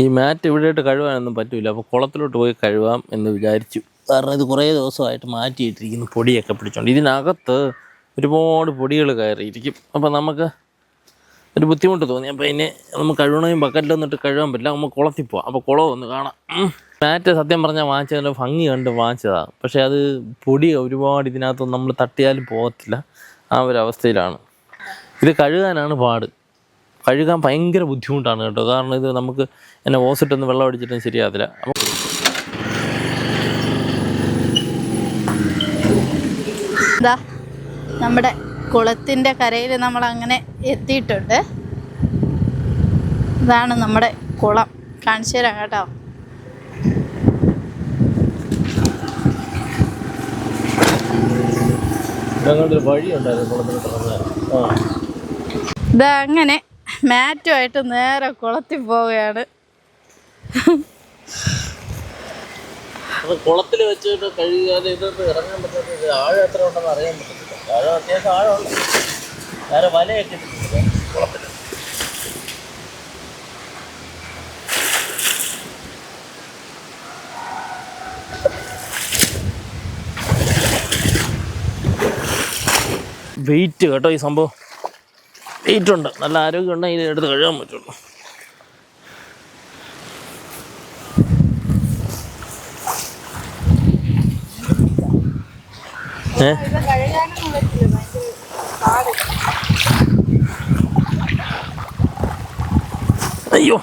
ഈ മാറ്റ് ഇവിടെയായിട്ട് കഴുകാനൊന്നും പറ്റില്ല അപ്പോൾ കുളത്തിലോട്ട് പോയി കഴുകാം എന്ന് വിചാരിച്ചു. കാരണം ഇത് കുറേ ദിവസമായിട്ട് മാറ്റിയിട്ടിരിക്കുന്നു. പൊടിയൊക്കെ പിടിച്ചോണ്ട്. ഇതിനകത്ത് ഒരുപാട് പൊടികൾ കയറിയിരിക്കും. അപ്പോൾ നമുക്ക് ഒരു ബുദ്ധിമുട്ട് തോന്നി. അപ്പോൾ ഇനി നമുക്ക് കഴുകണമെങ്കിൽ ബക്കറ്റിൽ വന്നിട്ട് കഴുകാൻ പറ്റില്ല. നമുക്ക് കുളത്തിൽ പോവാം. അപ്പോൾ കുളം ഒന്ന് കാണാം. മാറ്റ് സത്യം പറഞ്ഞാൽ വാങ്ങിച്ചതിന്റെ ഭംഗി കണ്ട് വാങ്ങിച്ചതാണ് പക്ഷേ അത് പൊടി ഒരുപാട് ഇതിനകത്തൊന്നും നമ്മൾ തട്ടിയാലും പോകത്തില്ല. ആ ഒരു അവസ്ഥയിലാണ്. ഇത് കഴുകാനാണ് പാട്. കഴുകാൻ ഭയങ്കര ബുദ്ധിമുട്ടാണ് കേട്ടോ. കാരണം ഇത് നമുക്ക് എന്നെ ഓസിട്ടൊന്നും വെള്ളം അടിച്ചിട്ടും ശരിയാകത്തില്ല. ഇതാ നമ്മുടെ കുളത്തിന്റെ കരയിൽ നമ്മൾ അങ്ങനെ എത്തിയിട്ടുണ്ട്. ഇതാണ് നമ്മുടെ കുളം. കാണിച്ചു തരാം കേട്ടോ. ഞങ്ങളുടെ മാറ്റുമായിട്ട് നേരെ കുളത്തിൽ പോവുകയാണ്. അത് കുളത്തിൽ വെച്ചിട്ട് കഴുകാതെ ഇതൊന്നും ഇറങ്ങാൻ പറ്റാത്ത ആഴം എത്ര ഉണ്ടെന്ന് അറിയാൻ പറ്റത്തില്ല. ആഴം അത്യാവശ്യം ആഴമുണ്ട്. വേറെ വലയൊക്കെ ഇട്ടിട്ടുണ്ട് കുളത്തിൽ. വെയിറ്റ് കേട്ടോ ഈ സംഭവം. വെയിറ്റ് ഉണ്ട് നല്ല ആരോഗ്യം ഉണ്ടെങ്കിൽ എടുത്ത് കഴുകാൻ പറ്റുള്ളൂ. ഏഹ് അയ്യോ.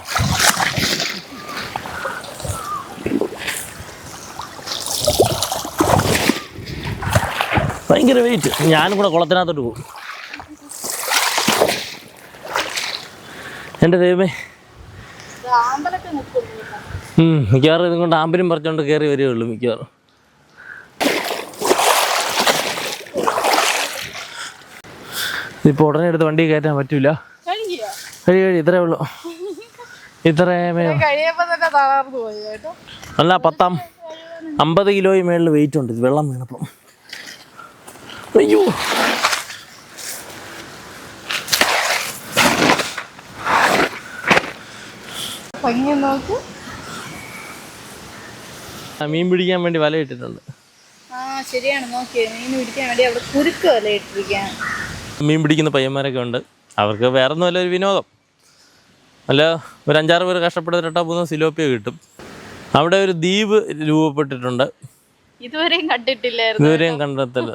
ഭയങ്കര വെയിറ്റ് ഞാനും കൂടെ കുളത്തിനകത്തോട്ട് പോകും. എന്റെ ദൈവമേ. മിക്കവാറും ഇതും കൊണ്ട് ആമ്പലും പറിച്ചോണ്ട് കയറി വരികയുള്ളൂ മിക്കവാറും. ഇപ്പോൾ ഉടനെ എടുത്ത് വണ്ടി കയറ്റാൻ പറ്റൂല. കഴിയോ? കഴി കഴി ഇത്രേ ഉള്ളൂ. ഇത്രേ കഴിയപ്പോൾ തന്നെ തളർന്നു പോയി കേട്ടോ. അല്ല പത്താം അമ്പത് കിലോയും മേളിൽ വെയിറ്റ് ഉണ്ട്. ഇത് വെള്ളം വീണപ്പം. അയ്യോ. ഭംഗി നോക്ക് മീൻ പിടിക്കാൻ വേണ്ടി വല ഇട്ടിട്ടുണ്ട്. ആ ശരിയാണ്. നോക്കിയേ മീൻ പിടിക്കാൻ വേണ്ടി അവിടെ കുരുക്ക് വല ഇട്ടിരിക്കുകയാണ്. മീൻ പിടിക്കുന്ന പയ്യന്മാരൊക്കെ ഉണ്ട്. അവർക്ക് വേറെ ഒന്നുമല്ല ഒരു വിനോദം. അല്ല ഒരു അഞ്ചാറ് പേര് കഷ്ടപ്പെടുത്തിട്ടാ പോകുന്ന സിലോപ്പിയ കിട്ടും. അവിടെ ഒരു ദ്വീപ് രൂപപ്പെട്ടിട്ടുണ്ട്. ഇതുവരെയും കണ്ടിട്ടില്ലായിരുന്നു ഇതുവരെയും കണ്ടെത്തില്ല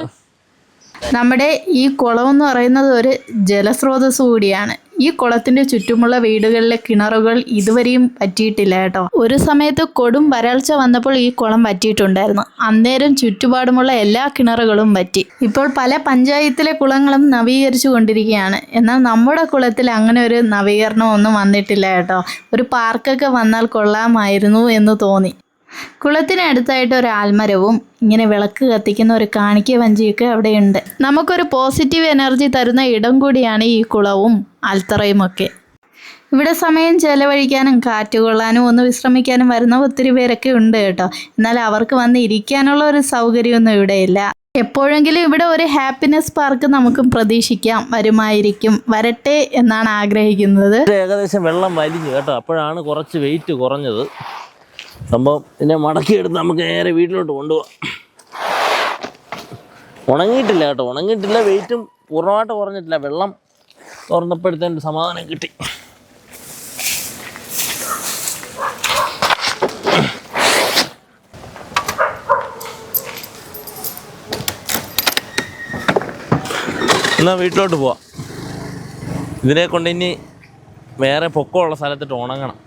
നമ്മുടെ ഈ കുളം എന്ന് പറയുന്നത് ഒരു ജലസ്രോതസ് കൂടിയാണ്. ഈ കുളത്തിന്റെ ചുറ്റുമുള്ള വീടുകളിലെ കിണറുകൾ ഇതുവരെയും പറ്റിയിട്ടില്ല കേട്ടോ. ഒരു സമയത്ത് കൊടും വരൾച്ച വന്നപ്പോൾ ഈ കുളം പറ്റിയിട്ടുണ്ടായിരുന്നു അന്നേരം ചുറ്റുപാടുമുള്ള എല്ലാ കിണറുകളും പറ്റി ഇപ്പോൾ പല പഞ്ചായത്തിലെ കുളങ്ങളും നവീകരിച്ചു കൊണ്ടിരിക്കുകയാണ്. എന്നാൽ നമ്മുടെ കുളത്തിൽ അങ്ങനെ ഒരു നവീകരണം ഒന്നും വന്നിട്ടില്ല കേട്ടോ. ഒരു പാർക്കൊക്കെ വന്നാൽ കൊള്ളാമായിരുന്നു എന്ന് തോന്നി. കുളത്തിനടുത്തായിട്ട് ഒരു ആൽമരവും ഇങ്ങനെ വിളക്ക് കത്തിക്കുന്ന ഒരു കാണിക്ക വഞ്ചിയൊക്കെ അവിടെയുണ്ട്. നമുക്കൊരു പോസിറ്റീവ് എനർജി തരുന്ന ഇടം കൂടിയാണ് ഈ കുളവും ആൽത്തറയും ഒക്കെ ഇവിടെ സമയം ചെലവഴിക്കാനും കാറ്റ് കൊള്ളാനും ഒന്ന് വിശ്രമിക്കാനും വരുന്ന ഒത്തിരി പേരൊക്കെ ഉണ്ട് കേട്ടോ. എന്നാൽ അവർക്ക് വന്ന് ഇരിക്കാനുള്ള ഒരു സൗകര്യമൊന്നും ഇവിടെയില്ല. എപ്പോഴെങ്കിലും ഇവിടെ ഒരു ഹാപ്പിനെസ് പാർക്ക് നമുക്കും പ്രതീക്ഷിക്കാം. വരുമായിരിക്കും. വരട്ടെ എന്നാണ് ആഗ്രഹിക്കുന്നത്. ഏകദേശം വെള്ളം വലിഞ്ഞു കേട്ടോ. അപ്പോഴാണ് കുറച്ച് വെയിറ്റ് കുറഞ്ഞത്. സംഭവം ഇതിനെ മടക്കിയെടുത്ത് നമുക്ക് നേരെ വീട്ടിലോട്ട് കൊണ്ടുപോകാം ഉണങ്ങിയിട്ടില്ല കേട്ടോ. ഉണങ്ങിയിട്ടില്ല വെയിറ്റും പൂർണമായിട്ട് കുറഞ്ഞിട്ടില്ല. വെള്ളം തുറന്നപ്പോഴത്തേന്റെ സമാധാനം കിട്ടി. എന്നാൽ വീട്ടിലോട്ട് പോവാം. ഇതിനെ കൊണ്ട് ഇനി വേറെ പൊക്കമുള്ള സ്ഥലത്തിട്ട് ഉണങ്ങണം.